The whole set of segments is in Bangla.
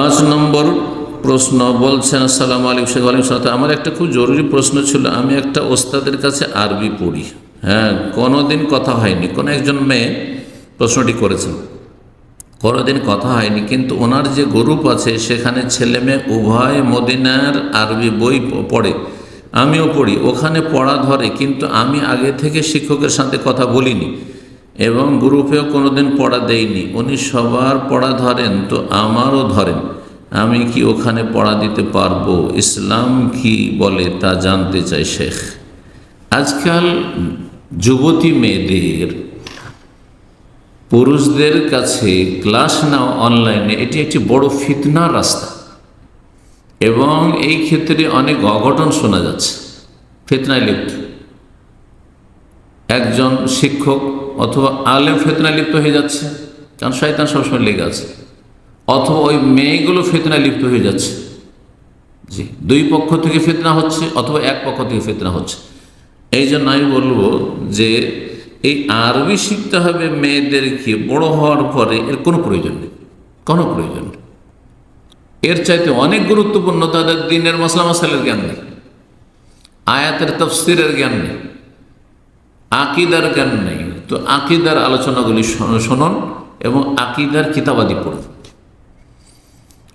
পাঁচ নম্বর প্রশ্ন বলছেন, আসসালামু আলাইকুম শেখ আলিম সাথে আমার একটা খুব জরুরি প্রশ্ন ছিল। আমি একটা ওস্তাদের কাছে আরবি পড়ি। হ্যাঁ কোনোদিন কথা হয়নি। কোনো একজন মেয়ে প্রশ্নটি করেছেন। কোনোদিন কথা হয়নি, কিন্তু ওনার যে গ্রুপ আছে, সেখানে ছেলে মেয়ে উভয় মদিনার আরবি বই পড়ে। আমিও পড়ি। ওখানে পড়া ধরে, কিন্তু আমি আগে থেকে শিক্ষকের সাথে কথা বলিনি। এবং গ্রুপেও কোনোদিন পড়া দেয়নি উনি সবার পড়া ধরেন, তো আমারও ধরেন। আমি কি ওখানে পড়া দিতে পারব? ইসলাম কি বলে তা জানতে চাই, শেখ। আজকাল যুবতী মেয়েদের, পুরুষদের কাছে ক্লাস নেওয়া অনলাইনে এটি একটি বড় ফিতনার রাস্তা। এবং এই ক্ষেত্রে অনেক অঘটন শোনা যাচ্ছে। ফিতনায় লিপ্ত। একজন শিক্ষক অথবা আলেম ফেতনায় লিপ্ত হয়ে যাচ্ছে, কারণ শয়তান সবসময় লেগে আছে, অথবা ওই মেয়েগুলো ফেতনায় লিপ্ত হয়ে যাচ্ছে। জি, দুই পক্ষ থেকে ফেতনা হচ্ছে অথবা এক পক্ষ থেকে ফেতনা হচ্ছে। এই জন্য আমি বলব যে এই আরবি শিখতে হবে মেয়েদেরকে বড় হওয়ার পরে এর কোনো প্রয়োজন নেই, কোনো প্রয়োজন নেই। এর চাইতে অনেক গুরুত্বপূর্ণ তাদের দিনের মশলা মশালের জ্ঞান নেই, আয়াতের তফসিরের জ্ঞান নেই। আকিদার জ্ঞান নেই। তো আকিদার আলোচনাগুলি শোন- শুনুন এবং আকিদার কিতাবাদি পড়ুন।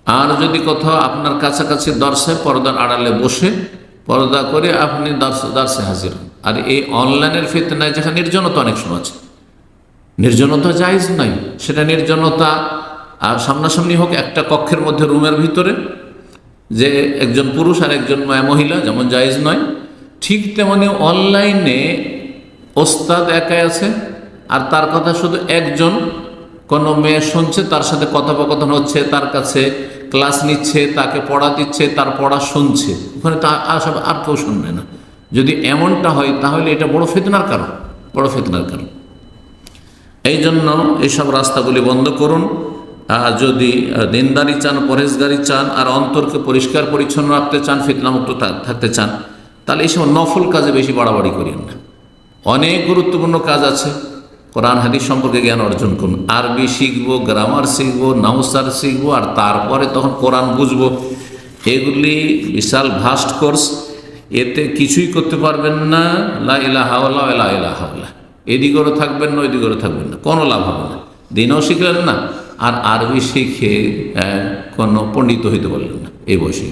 আর যদি কোথাও আপনার কাছাকাছি দর্শে, পর্দার আড়ালে বসে, পর্দা করে আপনি দর্শে হাজির হন। আর এই অনলাইনের ফিতনায় যেখানে নির্জনতা অনেক সময় আছে। নির্জনতা জায়জ নাই। সেটা নির্জনতা আর সামনাসামনি হোক একটা কক্ষের মধ্যে, রুমের ভিতরে, যে একজন পুরুষ আর একজন মহিলা, যেমন জায়েজ নয়, ঠিক তেমনি অনলাইনে ওস্তাদ একাই আছে, আর তার কথা শুধু একজন। কোনো মেয়ে শুনছে, তার সাথে কথোপকথন হচ্ছে, তার কাছে ক্লাস নিচ্ছে, তাকে পড়া দিচ্ছে, তার পড়া শুনছে। ওখানে তা আর সব, আর কেউ শুনবে না। যদি এমনটা হয়, তাহলে এটা বড় ফেতনার কারণ, বড় ফেতনার কারণ। এই জন্য এইসব রাস্তাগুলি বন্ধ করুন। যদি দিনদারি চান পরেশগারি চান, আর অন্তরকে পরিষ্কার পরিচ্ছন্ন রাখতে চান, ফিতনামুক্ত থাকতে চান, তাহলে এইসব নফল কাজে বেশি বাড়াবাড়ি করিয়েন না। অনেক গুরুত্বপূর্ণ কাজ আছে। কোরআন হাদিস সম্পর্কে জ্ঞান অর্জন করুন। আরবি শিখব গ্রামার শিখব নাউসার শিখব আর তারপরে তখন কোরআন বুঝব। এগুলি বিশাল ভাস্ট কোর্স এতে কিছুই করতে পারবেন না। লা ইলাহা ইল্লাল্লাহ, লা ইলাহা ইল্লাল্লাহ। এদিকেও থাকবেন না ওইদিকেও থাকবেন না। কোনো লাভ হবে না। দিনও শিখলেন না। আর আরবি শিখে কোনো পণ্ডিত হইতে পারলেন না। এই বয়সে